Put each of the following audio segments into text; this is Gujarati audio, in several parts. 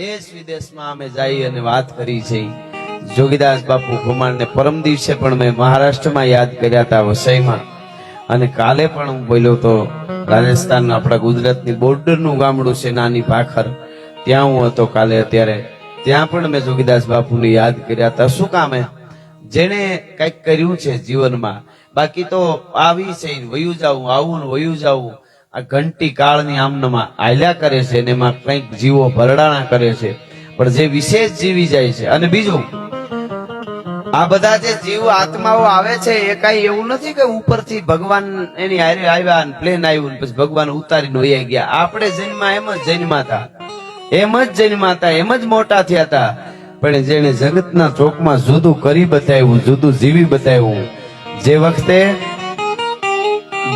દેશ વિદેશમાં અમે જઈ અને વાત કરી છે. જોગીદાસ બાપુ કુમારને પરમ દિવસે પણ મેં મહારાષ્ટ્રમાં યાદ કર્યા હતા વસઈમાં. અને કાલે પણ હું બોલ્યો તો રાજસ્થાન આપણા ગુજરાતની બોર્ડરનું ગામડું છે નાની ભાખર ત્યાં હું હતો કાલે અત્યારે. ત્યાં પણ મેં જોગીદાસ બાપુને યાદ કર્યા હતા. શું કામે જેણે કંઈક કર્યું છે જીવનમાં. બાકી તો આવી છે, વયું જાવું આવું ને વયું જાવું આ ઘંટી કાળની આમનામાં આલ્યા કરે છે અને એમાં કંઈક જીવો ભરડાણા કરે છે. પણ જે વિશેષ જીવી જાય છે. અને બીજું, આ બધા જે જીવ આત્માઓ આવે છે એ કઈ એવું નથી કે ઉપરથી ભગવાન એની હારે આવ્યા ને પ્લેન આવ્યું પછી ભગવાન ઉતારીને વહી ગયા. આપણે જન્મા એમ જ જન્માતા એમ જ જન્માતા એમ જ મોટા થયા હતા. પણ જેને જગતના ચોકમાં જુદું કરી બતાવ્યું, જુદું જીવી બતાવ્યું. જે વખતે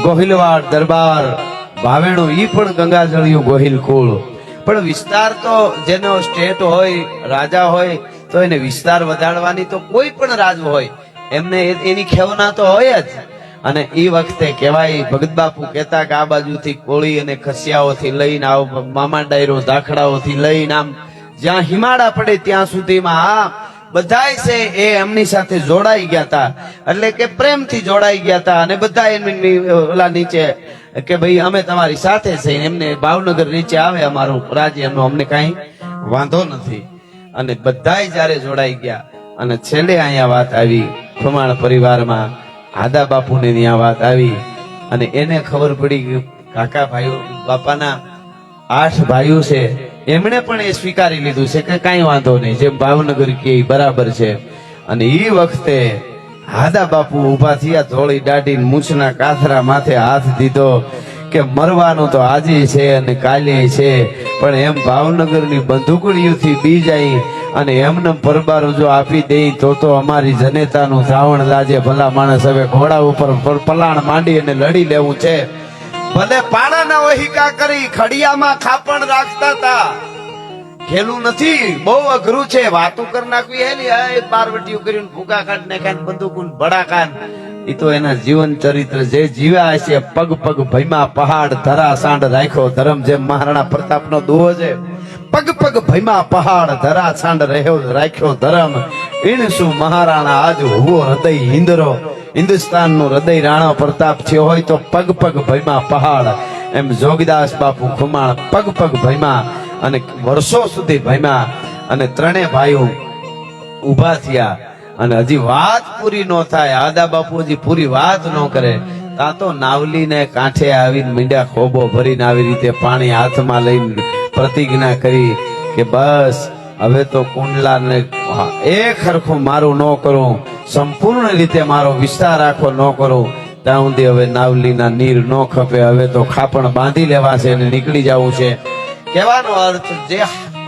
ગોહિલવાડ દરબાર ભાવેણો ઈ પણ ગંગાજળિયું ગોહિલ કુળ. પણ વિસ્તાર તો જેનો સ્ટેટ હોય, રાજા હોય, તો એને વિસ્તાર વધારવાની તો કોઈ પણ રાજ હોય, એમને એની ખેવના તો હોય જ. અને એ વખતે કહેવાય, ભગત બાપુ કહેતા કે આ બાજુથી કોળી અને ખસિયાઓથી લઈને આવો, મામા ડાયરો દાખડાઓથી લઈને આમ, જ્યાં હિમાડા પડે ત્યાં સુધીમાં આ બધાય છે એ એમની સાથે જોડાઈ ગયા હતા એટલે કે પ્રેમથી જોડાઈ ગયા હતા અને બધા એમની ઓલા નીચે કે ભાઈ, અમે તમારી સાથે છે એમને ભાવનગર નીચે આવે અમારું રાજ્ય અમને કાંઈ વાંધો નથી. અને બધાય જ્યારે જોડાઈ ગયા અને છેલ્લે અહીંયા વાત આવી ખુમાણ પરિવારમાં આદા બાપુને ત્યાં વાત આવી અને એને ખબર પડી કે કાકા ભાઈઓ, બાપાના આઠ ભાઈઓ છે, એમણે પણ એ સ્વીકારી લીધું છે કે કાંઈ વાંધો નહીં, જેમ ભાવનગર કે બરાબર છે. અને એ વખતે હાદા બાપુ ઊભા થયા, ધોળી દાઢી મૂછના કાથરા માથે હાથ દીધો કે મરવાનું તો આજે છે અને કાલે છે, પણ એમ ભાવનગરની બંદૂકડીઓથી બી જાય અને એમને પરબારો જો આપી દે તો તો અમારી જનેતાનું શ્રાવણ લાજે ભલા માણસ હવે ઘોડા ઉપર પલાણ માંડી અને લડી લેવું છે. ભલે પાણાના વહિકા કરી, ખડિયામાં ખાપણ રાખતા હતા. ખેલું નથી, બહુ અઘરું છે. વાતું કરી નાખવી હે ને એ કરીને ભૂકા કાઢ ને કાન બંદૂકુન કાન ઈ તો એના જીવન ચરિત્ર જે જીવ્યા છે પગ પગ ભયમાં પહાડ, ધરા સાંડ રાખ્યો, ધરમ જેમ મહારાણા પ્રતાપનો દુહો છે. પગ પગ ભયમાં પહાડ, ધરા સાંડ રહ્યો, રાખ્યો ધરમ. ઈણ શું મહારાણા આજ હુવો હૃદય હિંદરો? હિન્દુસ્તાનનું હૃદય રાણા પ્રતાપ થયો હોય તો પગ પગ ભયમાં પહાડ. એમ જોગદાસ બાપુ ખુમાણ, પગ પગ ભયમાં અને વર્ષો સુધી ભમ્યા અને ત્રણે ભાઈઓ ઊભા થયા. અને હજી વાત પૂરી ન થાય. આદા બાપુ હજી પૂરી વાત ન કરે. તા તો નાવલીને કાંઠે આવીને મીંડા ખોબો ભરીને આવી રીતે પાણી હાથમાં લઈને પ્રતિજ્ઞા કરી કે બસ, હવે તો કુંડલાને એક હરખું મારું ન કરું. સંપૂર્ણ રીતે મારો વિસ્તાર આખો ન કરું. ત્યાં સુધી હવે નાવલીના નીર ન ખપે. હવે તો ખાપણ બાંધી લેવા છે અને નીકળી જવું છે. કહેવાનો અર્થ જે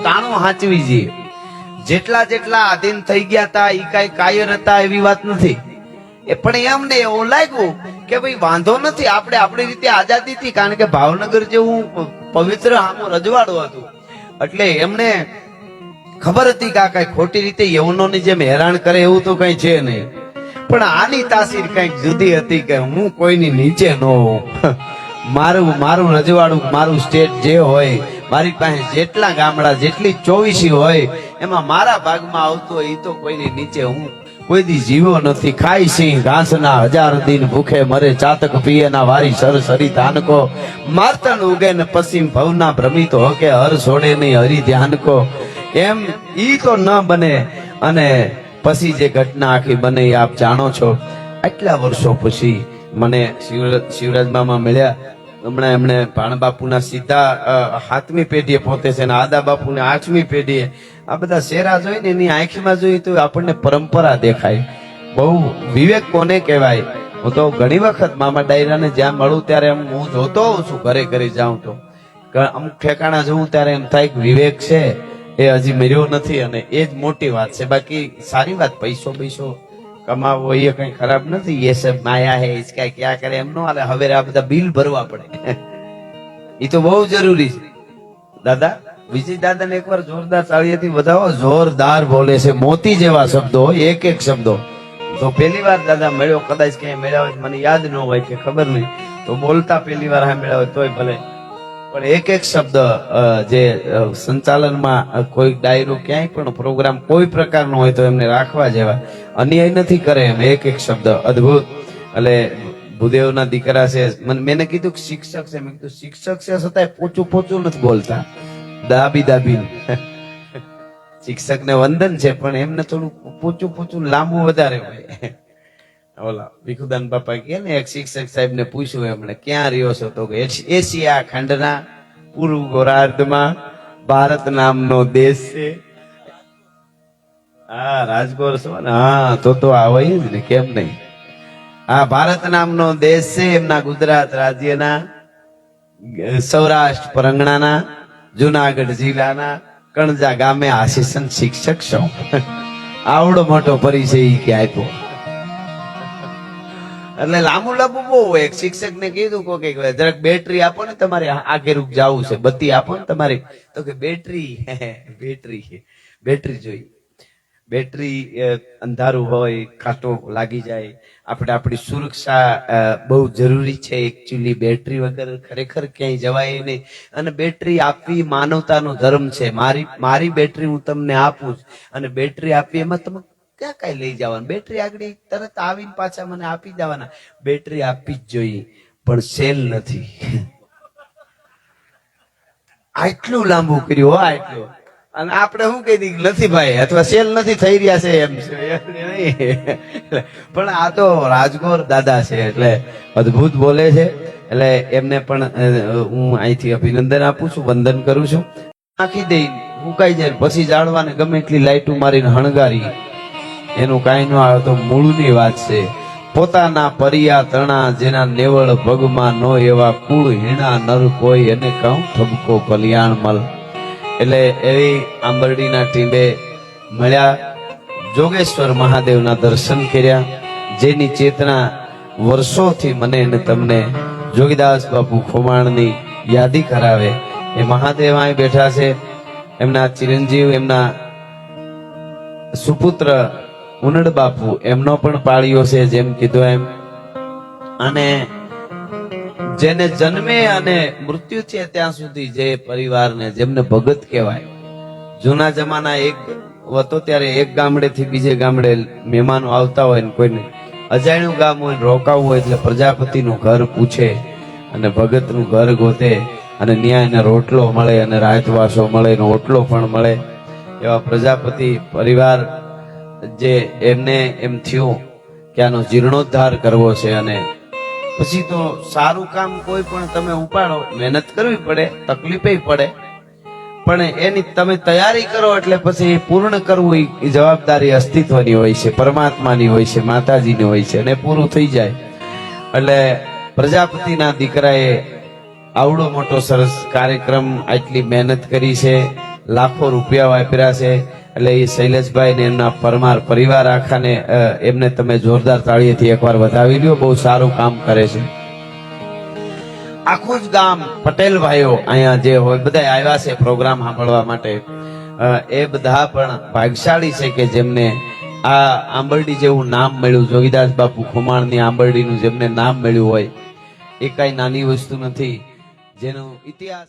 તાણું હાચવી જોઈએ જેટલા જેટલા આધીન થઈ ગયા હતા એ કઈ કાયર હતા એવી વાત નથી. એ પણ એમને એવું લાગ્યું કે ભાઈ વાંધો નથી, આપણે આપણી રીતે આઝાદી હતી, કારણ કે ભાવનગર જેવું પવિત્ર આમું રજવાડું હતું. એટલે એમને ખબર હતી કે આ કઈ ખોટી રીતે યવનોની જેમ હેરાન કરે એવું તો કઈ છે નહીં. પણ આની તાસીર કંઈક જુદી હતી કે હું કોઈની નીચે ન હોઉં. મારું મારું રજવાડું, મારું સ્ટેટ જે હોય મારી પાસે જેટલા ગામડા, જેટલી ચોવીસી હોય, એમાં મારા ભાગમાં આવતો એ તો કોઈની નીચે હું કોઈ દી જીવો નથી. ખાઈ, સિંહ, ઘાસના હજાર દિન ભૂખે મરે, ચાતક પિયેના વારી સર, સરી ધાનકો. મારતન ઉગે ને પશ્ચિમ ભવના ભ્રમિત હોકે, હર છોડે નહીં, હરી ધ્યાનકો. એમ ઈ તો ન બને અને પછી જે ઘટના આખી બને એ આપ જાણો છો. આટલા વર્ષો પછી મને શિવરાજ શિવરાજ મામા મળ્યા. હમણાં એમણે ભાણ બાપુના સીધા હાથમી પેઢીએ પહોંચે છે અને આદા બાપુને આઠમી પેઢીએ. આ બધા શેરા જોઈને એની આંખમાં જોઈએ તો આપણને પરંપરા દેખાય. બહુ વિવેક કોને કહેવાય? હું તો ઘણી વખત મામા ડાયરાને જ્યાં મળું ત્યારે એમ હું જોતો હોઉં છું ઘરે ઘરે જાઉં તો. અમુક ઠેકાણા જોઉં ત્યારે એમ થાય વિવેક છે, એ હજી મર્યો નથી અને એ જ મોટી વાત છે. બાકી સારી વાત, પૈસો પૈસો. કમાવો, એ કઈ ખરાબ નથી. એ સબ માયા હે ઇસકા ક્યાં કરે? એમ નો હાલે. હવે આ બધા બિલ ભરવા પડે. એ તો બહુ જરૂરી છે. દાદા, વિજય દાદા ને એકવાર જોરદાર તાળીયાથી વધાવો. જોરદાર બોલે છે. મોતી જેવા શબ્દો એક એક શબ્દો. તો પહેલી વાર દાદા મળ્યો. કદાચ ક્યાંય મળ્યા મને યાદ ન હોય કે ખબર નહીં. તો બોલતા પહેલી વાર હા મળ્યા તોય ભલે. પણ એક એક શબ્દ જે સંચાલનમાં કોઈ ડાયરો ક્યાંય પણ પ્રોગ્રામ કોઈ પ્રકારનો હોય તો એમને રાખવા જેવા અન્યાય નથી કરે એમ એક એક શબ્દ અદ્ભુત. એટલે ભૂદેવના દીકરા છે મેં કીધું કે શિક્ષક છે, મેં કીધું, શિક્ષક છે છતાંય પોચું પોચું નથી બોલતા. દાબી દાબી શિક્ષકને વંદન છે, પણ એમને થોડું પોચું પોચું લાંબુ વધારે હોય. ઓલા ભીખુદાન બાપા કે ને, એક શિક્ષક સાહેબ ને પૂછ્યું એમણે ક્યાં રહ્યો છો? તો કે, એશિયા ખંડના પૂર્વ ગોરાર્ધમાં ભારત નામનો દેશ છે. હા, રાજગોર છો ને? હા, તો તો આવે જ ને, કેમ નહીં? આ ભારત નામનો દેશ છે, એમના ગુજરાત રાજ્યના સૌરાષ્ટ્ર પરંગણાના, જુનાગઢ જિલ્લાના, કણજા ગામે આશીષન શિક્ષક છો. આવડો મોટો પરિચય કે આપ્યો. એટલે લાંબુ લાંબુ બહુ એક શિક્ષક ને કીધું કો કે જરાક બેટરી આપો ને, તમારે આગે રૂપ જવું છે. બત્તી આપો ને તમારી. તો કે બેટરી બેટરી બેટરી જોઈ. બેટરી અંધારું હોય કાંટો લાગી જાય. આપણે આપણી સુરક્ષા બહુ જરૂરી છે. એકચ્યુઅલી બેટરી વગર ખરેખર ક્યાંય જવાય નહીં. અને બેટરી આપવી માનવતાનો ધર્મ છે. મારી મારી બેટરી હું તમને આપું છું અને બેટરી આપવી એમાં તમે ક્યાં કઈ લઈ જવાનું? બેટરી આગળ તરત આવીને પાછા મને આપી દેવાના. બેટરી આપવી જ જોઈએ, પણ સેલ નથી. આટલું લાંબુ કર્યું હો, આટલું. અને આપણે શું કહી દીધું નથી ભાઈ, અથવા સેલ નથી થઈ રહ્યા છે એમ પણ આ તો રાજગોર દાદા છે, એટલે અદ્ભુત બોલે છે. એટલે એમને પણ હું અહીંથી અભિનંદન આપું છું, વંદન કરું છું. નાખી દઈ મુકાઈ જાય પછી જાળવાને ગમે એટલી લાઈટું મારીને હણગારી. એનું કાંઈ ન આવે તો મૂળની વાત છે. પોતાના પરિયા તણા જેના નેવળ પગમાં નો એવા કુળ હીણા નર કોઈ એને કહું ઠબકો કલ્યાણ મલ. એટલે એવી આંબરડીના ટીંબે મળ્યા, જોગેશ્વર મહાદેવના દર્શન કર્યા, જેની ચેતના વર્ષોથી મને અને તમને જોગીદાસ બાપુ ખોમાણની યાદી કરાવે. એ મહાદેવ અહીં બેઠા છે. એમના ચિરંજીવ, એમના સુપુત્ર ઉનડ બાપુ, એમનો પણ પાળ્યો છે જેમ કીધું એમ. અને જેને જન્મે અને મૃત્યુ છે ત્યાં સુધી જે પરિવારને જેમને ભગત કહેવાય, જૂના જમાના એક હતો ત્યારે એક ગામડેથી બીજે ગામડે મહેમાનો આવતા હોય ને કોઈને અજાણ્યું ગામ હોય રોકાવું હોય એટલે પ્રજાપતિનું ઘર પૂછે અને ભગતનું ઘર ગોતે અને ન્યાય એને રોટલો મળે અને રાતવાસો મળે ને ઓટલો પણ મળે એવા પ્રજાપતિ પરિવાર જે એમને એમ થયું કે આનો જીર્ણોદ્ધાર કરવો છે અને પછી તો સારું કામ કોઈ પણ તમે ઉપાડો, મહેનત કરવી પડે, તકલીફે પડે. પણ એની તમે તૈયારી કરો એટલે પછી એ પૂર્ણ કરવું એ જવાબદારી અસ્તિત્વની હોય છે, પરમાત્માની હોય છે, માતાજીની હોય છે અને પૂરું થઈ જાય. એટલે પ્રજાપતિના દીકરાએ આવડો મોટો સરસ કાર્યક્રમ, આટલી મહેનત કરી છે, લાખો રૂપિયા વાપર્યા છે. એટલે એ શૈલેષભાઈ ને એમના પરમાર પરિવાર આખાને એમને તમે જોરદાર તાળીએથી એકવાર વધાવી લ્યો બહુ સારું કામ કરે છે. આખું જ ગામ પટેલ ભાઈઓ અહીંયા જે હોય બધા આવ્યા છે પ્રોગ્રામ સાંભળવા માટે. એ બધા પણ ભાગશાળી છે કે જેમને આ આંબરડી જેવું નામ મળ્યું, જોગીદાસ બાપુ ખુમાણની આંબરડીનું જેમને નામ મળ્યું હોય, એ કઈ નાની વસ્તુ નથી. જેનો ઇતિહાસ